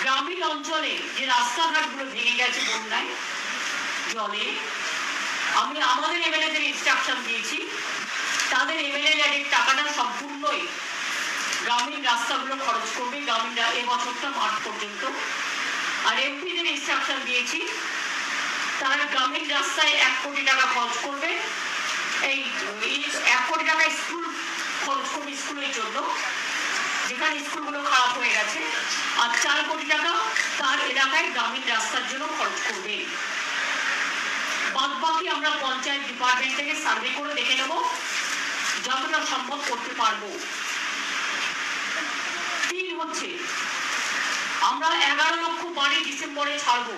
গ্রামীণ অঞ্চলে যে রাস্তাঘাটগুলো ভেঙে গেছে বন্যায়, জলে, আমি আমাদের এমএলএদের ইনস্ট্রাকশন দিয়েছি। তাদের এমএলএ ল্যাডের টাকাটা সম্পূর্ণই গ্রামীণ রাস্তাগুলো খরচ করবে গ্রামীণ এবছরটা মার্চ পর্যন্ত। আর এমপিদের ইনস্ট্রাকশন দিয়েছি, তারা গ্রামীণ রাস্তায় এক কোটি টাকা খরচ করবে। এই এক কোটি টাকা স্কুল খরচ করবে স্কুলের জন্য। যেখানে স্কুলগুলো খারাপ হয়ে গেছে, আর চার কোটি টাকা তার এলাকায় গ্রামীণ রাস্তার জন্য খরচ করবে। বাদ বাকি আমরা পঞ্চায়েত ডিপার্টমেন্ট থেকে সার্ভে করে দেখে নেব যতটা সম্ভব করতে পারব। তিন হচ্ছে, আমরা এগারো লক্ষ বাড়ি ডিসেম্বরে ছাড়বো।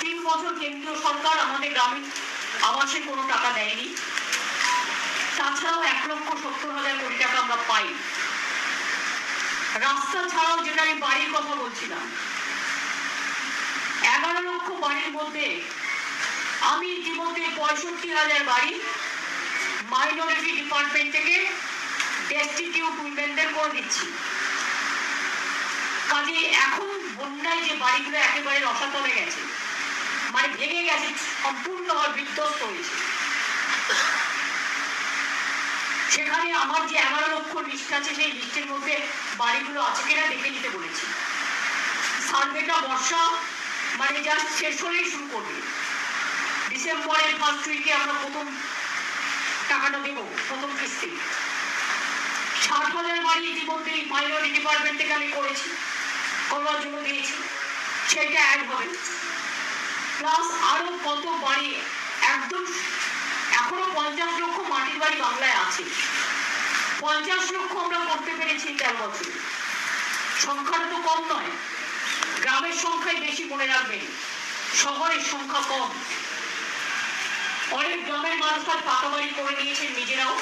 তিন বছর কেন্দ্রীয় সরকার আমাদের গ্রামীণ আবাসে কোনো টাকা দেয়নি। তাছাড়াও এক লক্ষ সত্তর হাজার কোটি টাকা আমরা পাই। রাস্তা ছাড়াও যেটা আমি বাড়ির কথা বলছিলাম, এগারো লক্ষ বাড়ির মধ্যে আমি ইতিমধ্যে পঁয়ষট্টি হাজার বাড়ি মাইনরিটি ডিপার্টমেন্ট থেকে ডেস্টিটিউট উইমেনদের করে দিচ্ছি। কাজে এখন বন্যায় যে বাড়িগুলো একেবারে রসাতলে গেছে মানে ভেঙে গেছে সম্পূর্ণভাবে বিধ্বস্ত হয়েছে। সেখানে আমার যে এগারো লক্ষ লিস্ট আছে, সেই লিস্টের মধ্যে বাড়িগুলো আছে কিনা দেখে নিতে বলেছি। সার্ভেটা বর্ষা মানে জাস্ট শেষ হলেই শুরু করবে। ডিসেম্বরের ফার্স্ট উইকে আমরা প্রথম টাকাটা দেবো, প্রথম কিস্তি। ষাট হাজার বাড়ি ইতিমধ্যেই মাইনরিটি ডিপার্টমেন্ট থেকে আমি করেছি, করবার জন্য দিয়েছি, সেটা অ্যাড হবে। প্লাস আরও কত বাড়ি একদম এখনও পঞ্চাশ লক্ষ মাটির বাড়ি বাংলায় আছে। পঞ্চাশ লক্ষ আমরা করতে পেরেছি তেরো বছরে। সংখ্যাটা তো কম নয়, গ্রামের সংখ্যাই বেশি মনে রাখবেন, শহরের সংখ্যা কম। অনেক গ্রামের মানুষ আর পাকা বাড়ি করে নিয়েছেন নিজেরাও।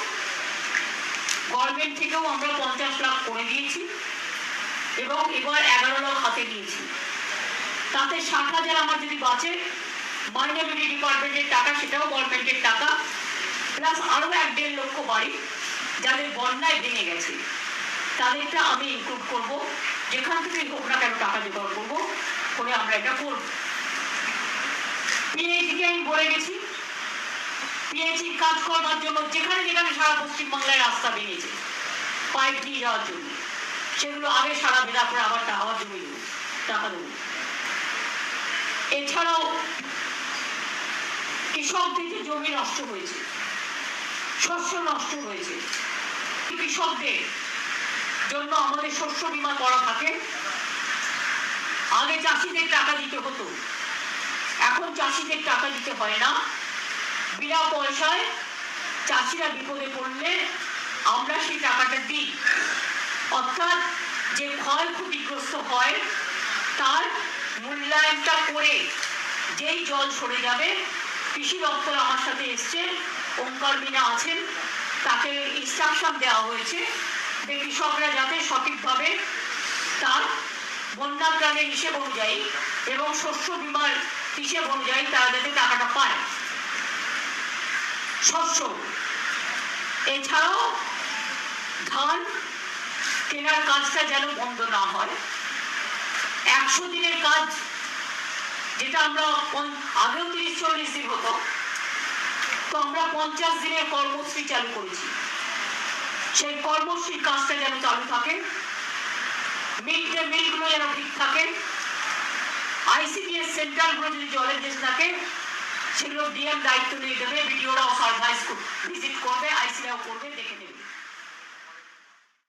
গভর্নমেন্ট থেকেও আমরা পঞ্চাশ লাখ করে দিয়েছি এবং এবার এগারো লাখ হাতে নিয়েছি। তাতে ষাট হাজার আমার যদি বাঁচে, মাইনরিটি ডিপার্টমেন্টের টাকা সেটাও গভর্নমেন্টের টাকা প্লাস আরও এক দেড় লক্ষ বাড়ি যাদের বন্যায় ভেঙে গেছে। তাদেরটা আমি ইনক্লুড করব। যেখান থেকেই হোক না কেন টাকা জোগাড় করব, করে আমরা এটা করব। পিএইচকে আমি বলে গেছি। পিএইচি কাজ করবার জন্য যেখানে যেখানে সারা পশ্চিমবাংলায় রাস্তা ভেঙেছে, পাইপ দিয়ে যাওয়ার জন্য। সেগুলো আগে সারা বেলা করে আবার টাকা জমি দেবো, টাকা দেবো। এছাড়াও কৃষকদের যে জমি নষ্ট হয়েছে শস্য নষ্ট হয়েছে। কৃষকদের জন্য আমাদের শস্য বীমা করা থাকে। আগে চাষিদের টাকা দিতে হতো। এখন চাষিদের টাকা দিতে হয় না। বিনা পয়সায় চাষিরা বিপদে পড়লে আমরা সেই টাকাটা দিই। অর্থাৎ যে ক্ষয়ক্ষতিগ্রস্ত হয়, তার মূল্যায়নটা করে যেই জল সরে যাবে, কৃষি দপ্তর আমার সাথে এসছে। ওঙ্কার মিনা আছেন, তাকে ইনস্ট্রাকশন দেওয়া হয়েছে। যে কৃষকরা যাতে সঠিকভাবে তার বন্যা প্রাণের হিসেব অনুযায়ী এবং শস্য বীমার হিসেব অনুযায়ী তারা যাতে টাকাটা পায়। শস্য, এছাড়াও ধান কেনার কাজটা যেন বন্ধ না হয়। একশো দিনের কাজ, যেটা আমরা আগেও তিরিশ চল্লিশ দিন হতো তো আমরা পঞ্চাশ দিনের কর্মশ্রী চালু করেছি। সেই কর্মশ্রীর কাজটা যেন চালু থাকে মিড ডে মিলগুলো যেন ঠিক থাকে যদি জলের যে থাকে, সেগুলো ডিএম দায়িত্ব নিয়ে দেবে বিডিওরাও সার্ভাইস ভিজিট করবে আইসিরাও করবে, দেখে নেবে।